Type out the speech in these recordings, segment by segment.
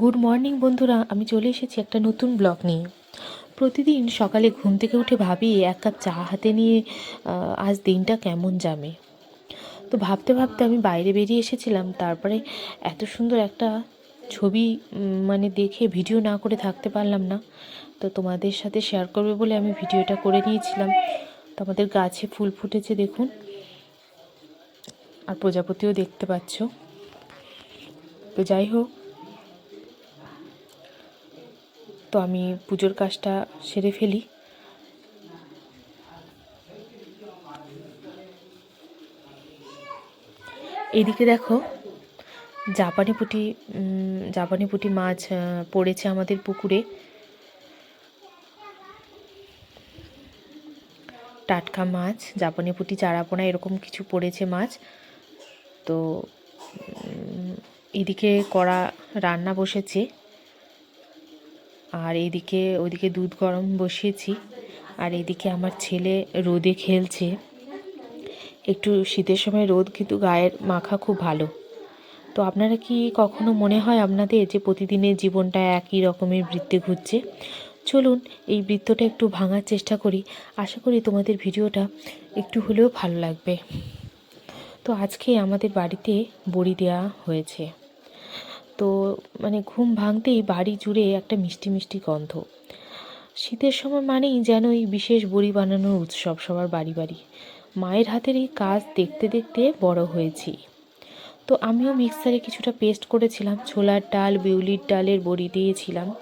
Good morning বন্ধুরা। আমি চলে এসেছি একটা নতুন ব্লগ নিয়ে। প্রতিদিন সকালে ঘুম থেকে উঠে ভাবি, এক কাপ চা হাতে নিয়ে আজ দিনটা কেমন যাবে তো ভাবতে ভাবতে আমি বাইরে বেরিয়ে এসেছিলাম, তারপরে এত সুন্দর একটা ছবি মানে দেখে ভিডিও না করে থাকতে পারলাম না। তো তোমাদের সাথে শেয়ার করবে বলে আমি ভিডিওটা করে নিয়েছিলাম। তো আমাদের গাছে ফুল ফুটেছে, দেখুন। আর প্রজাপতিও দেখতে পাচ্ছ। তো যাই হোক তো আমি পুজোর কাজটা সেরে ফেলি। এদিকে দেখো, জাপানি পুঁটি জাপানি পুঁটি মাছ পড়েছে আমাদের পুকুরে। টাটকা মাছ, জাপানি পুঁটি, চারাপোনা, এরকম কিছু পড়েছে মাছ। তো এদিকে কড়া রান্না বসেছে। আর এদিকে ওদিকে দুধ গরম বসিয়েছি। আর এদিকে আমার ছেলে রোদে খেলছে। একটু শীতের সময় রোদ কিন্তু গায়ের মাখা খুব ভালো। তো আপনারা কি কখনো মনে হয় আপনাদের যে প্রতিদিনের জীবনটা একই রকমের বৃত্তে ঘুরছে? চলুন এই বৃত্তটা একটু ভাঙার চেষ্টা করি। আশা করি তোমাদের ভিডিওটা একটু হলেও ভালো লাগবে। তো আজকে আমাদের বাড়িতে বড়ি দেওয়া হয়েছে। তো মানে ঘুম ভাঙতেই বাড়ি জুড়ে একটা মিষ্টি মিষ্টি গন্ধ। শীতের সময় মানেই যেন এই বিশেষ বড়ি বানানোর উৎসব সবার বাড়ি বাড়ি। মায়ের হাতের এই কাজ দেখতে দেখতে বড় হয়েছি। তো আমিও মিক্সারে কিছুটা পেস্ট করেছিলাম, ছোলার ডাল, বিউলির ডালের বড়ি দিয়েছিলাম।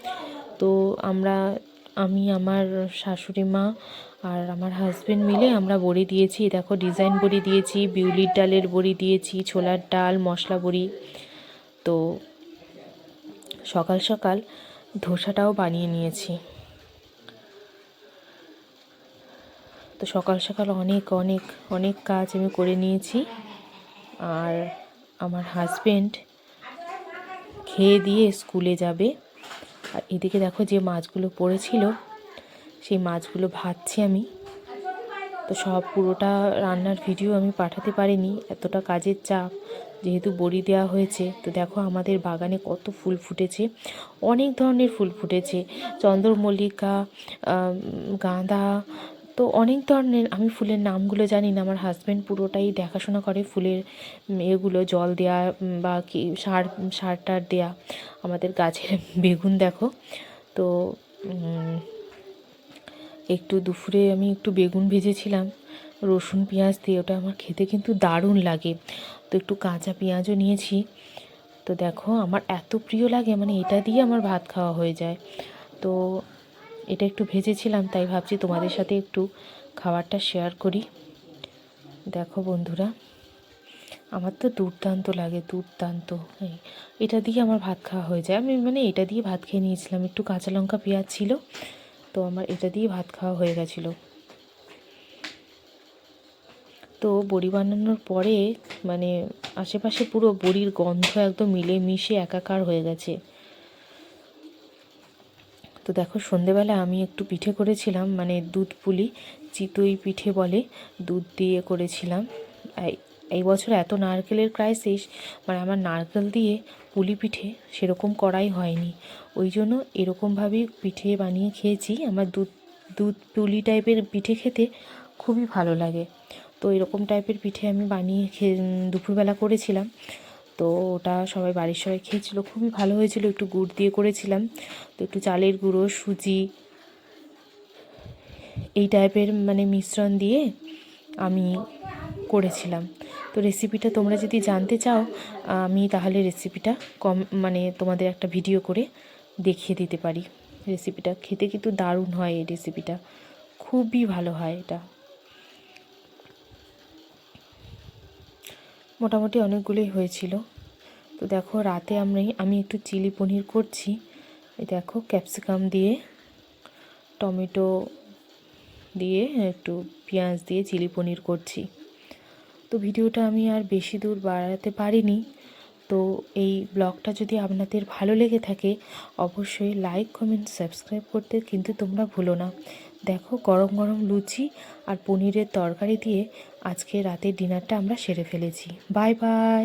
তো আমরা, আমি, আমার শাশুড়ি মা আর আমার হাজবেন্ড মিলে আমরা বড়ি দিয়েছি। দেখো, ডিজাইন বড়ি দিয়েছি, বিউলির ডালের বড়ি দিয়েছি, ছোলার ডাল, মশলা বড়ি। তো সকাল সকাল ধোসাটাও বানিয়ে নিয়েছি। তো সকাল সকাল অনেক অনেক অনেক কাজ আমি করে নিয়েছি। আর আমার হাজবেন্ড খেয়ে দিয়ে স্কুলে যাবে। আর এদিকে দেখো যে মাছগুলো পড়েছিল, সেই মাছগুলো ভাজছি আমি। তো সব পুরোটা রান্নার ভিডিও আমি পাঠাতে পারিনি এতটা কাজের চাপ। যেহেতু বড়ি দেওয়া হয়েছে তো দেখো আমাদের বাগানে কত ফুল ফুটেছে অনেক ধরনের ফুল ফুটেছে। চন্দ্রমল্লিকা গাঁদা তো অনেক ধরনের আমি ফুলের নামগুলো জানি না আমার হাজব্যান্ড পুরোটাই দেখাশোনা করে ফুলের এগুলো জল উম, বা কি সার সার টার দেওয়া আমাদের গাছের বেগুন দেখো তো একটু দুপুরে আমি একটু বেগুন ভেজেছিলাম। রসুন পেঁয়াজ দিয়ে ওটা আমার খেতে কিন্তু দারুণ লাগে। তো একটু কাঁচা পেঁয়াজও নিয়েছি। তো দেখো, আমার এত প্রিয় লাগে মানে এটা দিয়ে আমার ভাত খাওয়া হয়ে যায়। তো এটা একটু ভেজেছিলাম, তাই ভাবছি তোমাদের সাথে একটু খাবারটা শেয়ার করি। দেখো বন্ধুরা, আমার তো দুর্দান্ত লাগে, দুর্দান্ত। এটা দিয়ে আমার ভাত খাওয়া হয়ে যায়। আমি মানে এটা দিয়ে ভাত খেয়ে নিয়েছিলাম। একটু কাঁচা লঙ্কা পেঁয়াজ ছিল। তো আমার এটা দিয়ে ভাত খাওয়া হয়ে গেছিল। তো বড়ি বানানোর পরে মানে আশেপাশে পুরো বড়ির গন্ধ একদম মিলে মিশে একাকার হয়ে গেছে। তো দেখো সন্ধেবেলা আমি একটু পিঠে করেছিলাম মানে দুধ পুলি, চিতই পিঠে বলে দুধ দিয়ে করেছিলাম। এই বছর এত নারকেলের ক্রাইসিস মানে আমার নারকেল দিয়ে পুলি পিঠে সেরকম করাই হয়নি। ওই জন্য এরকমভাবেই পিঠে বানিয়ে খেয়েছি। আমার দুধ দুধ পুলি টাইপের পিঠে খেতে খুবই ভালো লাগে। তো এরকম টাইপের পিঠে আমি বানিয়ে খেয়ে দুপুরবেলা করেছিলাম। তো ওটা সবাই বাড়ির সবাই খেয়েছিল। খুবই ভালো হয়েছিল। একটু গুড় দিয়ে করেছিলাম। তো একটু চালের গুঁড়ো, সুজি, এই টাইপের মানে মিশ্রণ দিয়ে আমি করেছিলাম। তো রেসিপিটা তোমরা যদি জানতে চাও, আমি তাহলে রেসিপিটা কম মানে তোমাদের একটা ভিডিও করে দেখিয়ে দিতে পারি রেসিপিটা খেতে কিন্তু দারুণ হয় এই রেসিপিটা খুবই ভালো হয় এটা। মোটামুটি অনেকগুলোই হয়েছিল। তো দেখো, রাতে আমি আমি একটু চিলি পনির করছি। এই দেখো ক্যাপসিকাম দিয়ে, টমেটো দিয়ে, একটু পেঁয়াজ দিয়ে চিলি পনির করছি। তো ভিডিওটা আমি আর বেশি দূর বাড়াতে পারিনি। তো এই ব্লগটা যদি আপনাদের ভালো লেগে থাকে, অবশ্যই লাইক কমেন্ট সাবস্ক্রাইব করতে কিন্তু তোমরা ভুলো না। দেখো, গরম গরম লুচি আর পনিরের তরকারি দিয়ে আজকে রাতের ডিনারটা আমরা সেরে ফেলেছি। Bye bye